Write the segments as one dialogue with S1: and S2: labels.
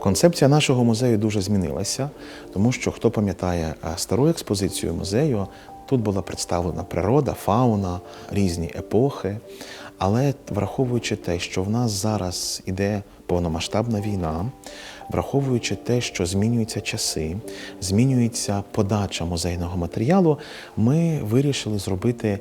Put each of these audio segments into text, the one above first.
S1: Концепція нашого музею дуже змінилася, тому що хто пам'ятає е, стару експозицію музею, тут була представлена природа, фауна, різні епохи. Але враховуючи те, що в нас зараз іде повномасштабна війна, враховуючи те, що змінюються часи, змінюється подача музейного матеріалу, ми вирішили зробити е,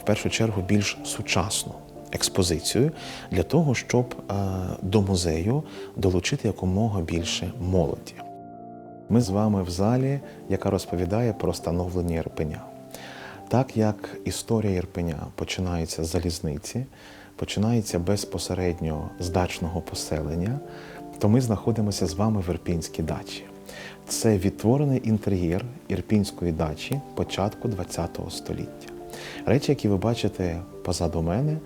S1: в першу чергу більш сучасну експозицію для того, щоб е, до музею долучити якомога більше молоді. Ми з вами в залі, яка розповідає про становлення Ірпеня. Так як історія Ірпеня починається з залізниці, починається безпосередньо з дачного поселення, то ми знаходимося з вами в Ірпінській дачі. Це відтворений інтер'єр ірпінської дачі початку ХХ століття. Речі, які ви бачите позаду мене,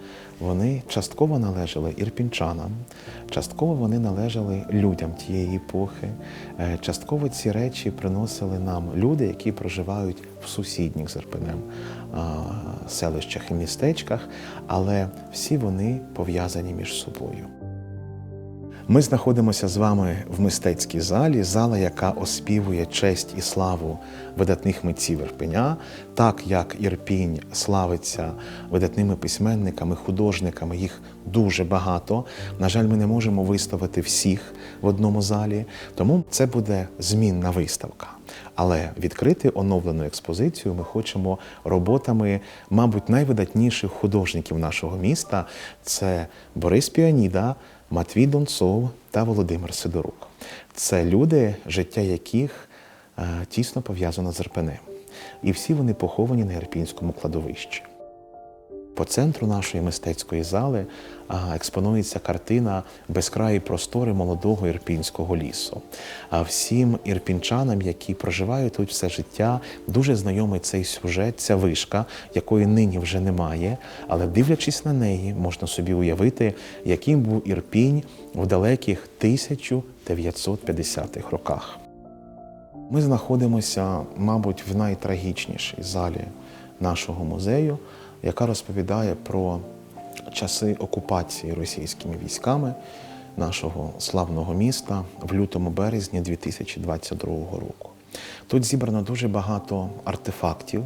S1: вони частково належали ірпінчанам, частково вони належали людям тієї епохи. Е, Частково ці речі приносили нам люди, які проживають в сусідніх з Ірпенем селищах і містечках, але всі вони пов'язані між собою. Ми знаходимося з вами в мистецькій залі, зала, яка оспівує честь і славу видатних митців Ірпеня, так як Ірпінь славиться видатними письменниками, художниками, їх дуже багато. На жаль, ми не можемо виставити всіх в одному залі, тому це буде змінна виставка. Але відкрити оновлену експозицію ми хочемо роботами, мабуть, найвидатніших художників нашого міста. Це Борис Піаніда, Матвій Донцов та Володимир Сидорук. Це люди, життя яких е, тісно пов'язано з РПН. І всі вони поховані на Ірпінському кладовищі. По центру нашої мистецької зали експонується картина Безкраї простори молодого ірпінського лісу. А всім ірпінчанам, які проживають тут все життя, дуже знайомий цей сюжет, ця вишка, якої нині вже немає. Але дивлячись на неї, можна собі уявити, яким був ірпінь в далеких 1950-х роках. Ми знаходимося, мабуть, в найтрагічнішій залі нашого музею, яка розповідає про часи окупації російськими військами нашого славного міста в лютому березні 2022 року. Тут зібрано дуже багато артефактів,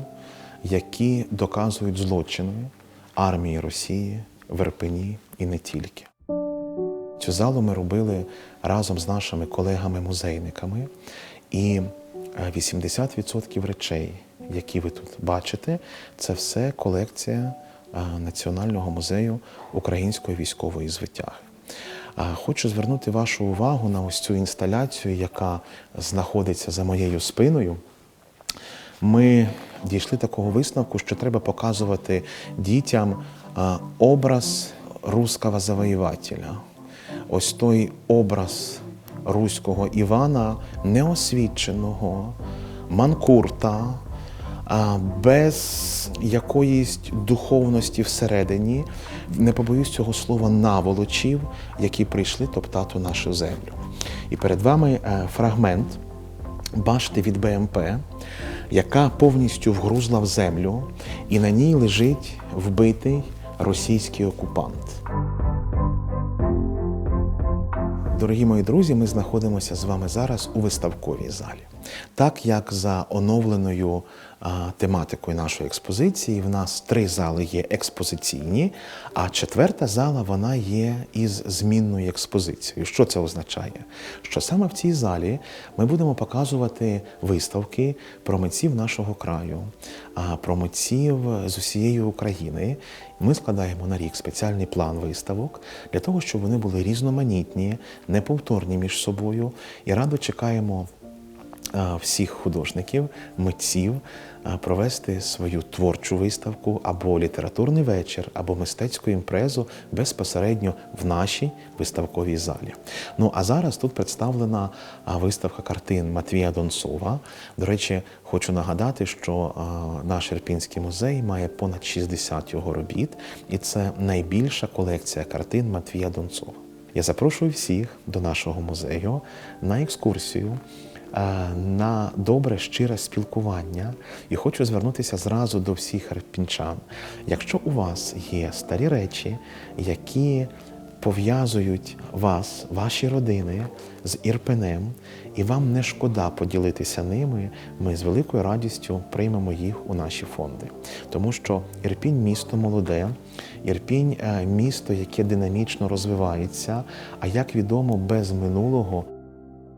S1: які доказують злочини армії Росії в Ірпені і не тільки. Цю залу ми робили разом з нашими колегами-музейниками, і е, 80% речей, які ви тут бачите, це все колекція Національного музею української військової звитяги. Хочу звернути вашу увагу на ось цю інсталяцію, яка знаходиться за моєю спиною. Ми дійшли такого висновку, що треба показувати дітям образ русского завоювателя. Ось той образ руського Івана, неосвіченого, манкурта, без якоїсь духовності всередині, не побоюсь цього слова, наволочів, які прийшли топтати нашу землю. І перед вами е, фрагмент башти від БМП, яка повністю вгрузла в землю, і на ній лежить вбитий російський окупант. Дорогі мої друзі, ми знаходимося з вами зараз у виставковій залі. Так як за оновленою тематикою нашої експозиції, в нас три зали є експозиційні, а четверта зала вона є із змінною експозицією. Що це означає? Що саме в цій залі ми будемо показувати виставки про митців нашого краю, про митців з усієї України. Ми складаємо на рік спеціальний план виставок для того, щоб вони були різноманітні, неповторні між собою. І радо чекаємо всіх художників, митців провести свою творчу виставку або літературний вечір, або мистецьку імпрезу безпосередньо в нашій виставковій залі. Ну а зараз тут представлена виставка картин Матвія Донцова. До речі, хочу нагадати, що наш Ірпінський музей має понад 60 його робіт, і це найбільша колекція картин Матвія Донцова. Я запрошую всіх до нашого музею на екскурсію. Е, На добре щире спілкування і хочу звернутися зразу до всіх арпінчан. Якщо у вас є старі речі, які пов'язують вас, ваші родини з Ірпенем, і вам не шкода поділитися ними, ми з великою радістю приймемо їх у наші фонди. Тому що Ірпінь місто молоде, Ірпінь е, місто, яке динамічно розвивається, а як відомо, без минулого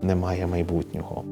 S1: немає майбутнього.